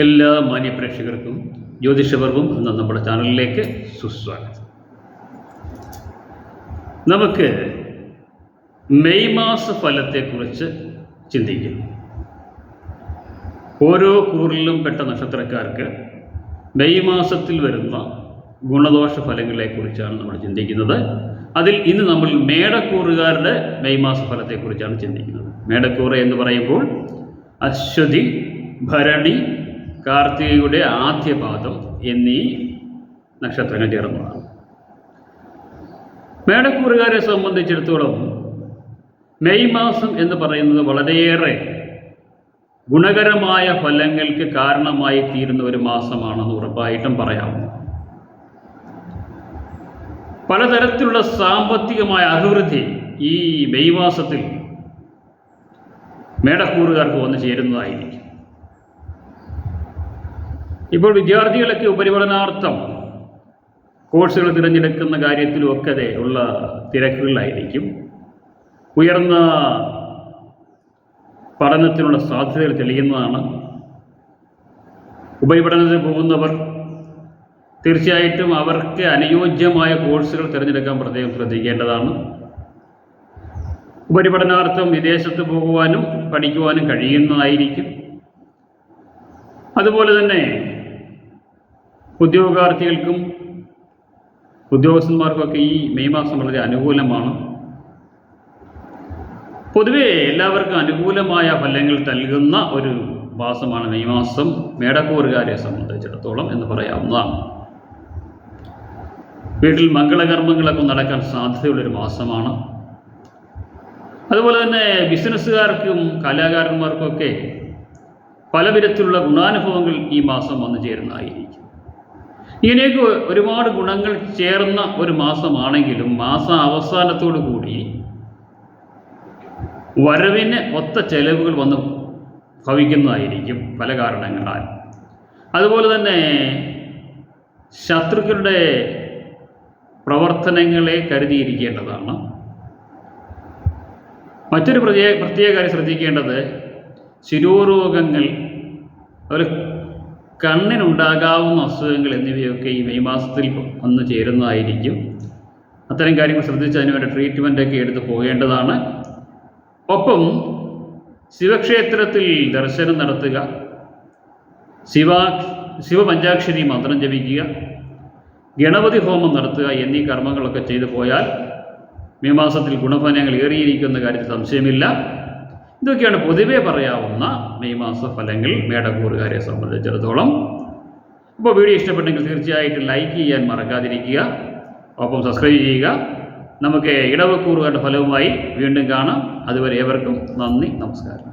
എല്ലാ മാന്യപ്രേക്ഷകർക്കും ജ്യോതിഷപർവം എന്ന നമ്മുടെ ചാനലിലേക്ക് സുസ്വാഗതം. നമുക്ക് മെയ് മാസ ഫലത്തെക്കുറിച്ച് ചിന്തിക്കാം. ഓരോ കൂറിലും പെട്ട നക്ഷത്രക്കാർക്ക് മെയ് മാസത്തിൽ വരുന്ന ഗുണദോഷ ഫലങ്ങളെക്കുറിച്ചാണ് നമ്മൾ ചിന്തിക്കുന്നത്. അതിൽ ഇന്ന് നമ്മൾ മേടക്കൂറുകാരുടെ മെയ് മാസ ഫലത്തെക്കുറിച്ചാണ് ചിന്തിക്കുന്നത്. മേടക്കൂറ് എന്ന് പറയുമ്പോൾ അശ്വതി ഭരണി കാർത്തികയുടെ ആദ്യപാദം എന്നീ നക്ഷത്രങ്ങൾ ചേർന്നതാണ്. മേടക്കൂറുകാരെ സംബന്ധിച്ചിടത്തോളം മെയ് മാസം എന്ന് പറയുന്നത് വളരെയേറെ ഗുണകരമായ ഫലങ്ങൾക്ക് കാരണമായി തീരുന്ന ഒരു മാസമാണെന്ന് ഉറപ്പായിട്ടും പറയാം. പലതരത്തിലുള്ള സാമ്പത്തികമായ അഭിവൃദ്ധി ഈ മെയ് മാസത്തിൽ മേടക്കൂറുകാർക്ക് വന്നു ചേരുന്നതായിരിക്കും. ഇപ്പോൾ വിദ്യാർത്ഥികളൊക്കെ ഉപരിപഠനാർത്ഥം കോഴ്സുകൾ തിരഞ്ഞെടുക്കുന്ന കാര്യത്തിലുമൊക്കെ ഉള്ള തിരക്കുകളിലായിരിക്കും. ഉയർന്ന പഠനത്തിനുള്ള സാധ്യതകൾ തെളിയുന്നതാണ്. ഉപരിപഠനത്തിന് പോകുന്നവർ തീർച്ചയായിട്ടും അവർക്ക് അനുയോജ്യമായ കോഴ്സുകൾ തിരഞ്ഞെടുക്കാൻ പ്രത്യേകം ശ്രദ്ധിക്കേണ്ടതാണ്. ഉപരിപഠനാർത്ഥം വിദേശത്ത് പോകുവാനും പഠിക്കുവാനും കഴിയുന്നതായിരിക്കും. അതുപോലെ തന്നെ ഉദ്യോഗാർത്ഥികൾക്കും ഉദ്യോഗസ്ഥന്മാർക്കൊക്കെ ഈ മെയ് മാസം വളരെ അനുകൂലമാണ്. പൊതുവെ എല്ലാവർക്കും അനുകൂലമായ ഫലങ്ങൾ നൽകുന്ന ഒരു മാസമാണ് മെയ് മാസം. മേടക്കൂറുകാരെ സംബന്ധിച്ചിടത്തോളം എന്ന് പറയാവുന്നതാണ്. വീട്ടിൽ മംഗളകർമ്മങ്ങളൊക്കെ നടക്കാൻ സാധ്യതയുള്ളൊരു മാസമാണ്. അതുപോലെ തന്നെ ബിസിനസ്സുകാർക്കും കലാകാരന്മാർക്കൊക്കെ പലവിധത്തിലുള്ള ഗുണാനുഭവങ്ങൾ ഈ മാസം വന്നു ചേരുന്നതായിരിക്കും. ഇങ്ങനെയൊക്കെ ഒരുപാട് ഗുണങ്ങൾ ചേർന്ന ഒരു മാസമാണെങ്കിലും മാസ അവസാനത്തോടു കൂടി വരവിന് ഒത്ത ചെലവുകൾ വന്ന് ഭവിക്കുന്നതായിരിക്കും പല കാരണങ്ങളാൽ. അതുപോലെ തന്നെ ശത്രുക്കളുടെ പ്രവർത്തനങ്ങളെ കരുതിയിരിക്കേണ്ടതാണ്. മറ്റൊരു പ്രത്യേക പ്രത്യേക കാര്യം ശ്രദ്ധിക്കേണ്ടത് ശിരോരോഗങ്ങൾ അതുപോലെ കണ്ണിനുണ്ടാകാവുന്ന അസുഖങ്ങൾ എന്നിവയൊക്കെ ഈ മെയ് മാസത്തിൽ വന്നു ചേരുന്നതായിരിക്കും. അത്തരം കാര്യങ്ങൾ ശ്രദ്ധിച്ച് അതിനുവേണ്ട ട്രീറ്റ്മെന്റൊക്കെ എടുത്ത് പോകേണ്ടതാണ്. ഒപ്പം ശിവക്ഷേത്രത്തിൽ ദർശനം നടത്തുക. ശിവ ശിവപഞ്ചാക്ഷരി മന്ത്രം ജപിക്കുക. ഗണപതി ഹോമം നടത്തുക എന്നീ കർമ്മങ്ങളൊക്കെ ചെയ്തു പോയാൽ മെയ് മാസത്തിൽ ഗുണഫലങ്ങൾ ഏറിയിരിക്കുന്ന കാര്യത്തിൽ സംശയമില്ല. ഇതൊക്കെയാണ് പൊതുവെ പറയാവുന്ന മെയ് മാസ ഫലങ്ങൾ മേടക്കൂറുകാരെ സംബന്ധിച്ചിടത്തോളം. അപ്പോൾ വീഡിയോ ഇഷ്ടപ്പെട്ടെങ്കിൽ തീർച്ചയായിട്ടും ലൈക്ക് ചെയ്യാൻ മറക്കാതിരിക്കുക. ഒപ്പം സബ്സ്ക്രൈബ് ചെയ്യുക. നമുക്ക് ഇടവക്കൂറുകാരുടെ ഫലവുമായി വീണ്ടും കാണാം. അതുവരെ ഏവർക്കും നന്ദി നമസ്കാരം.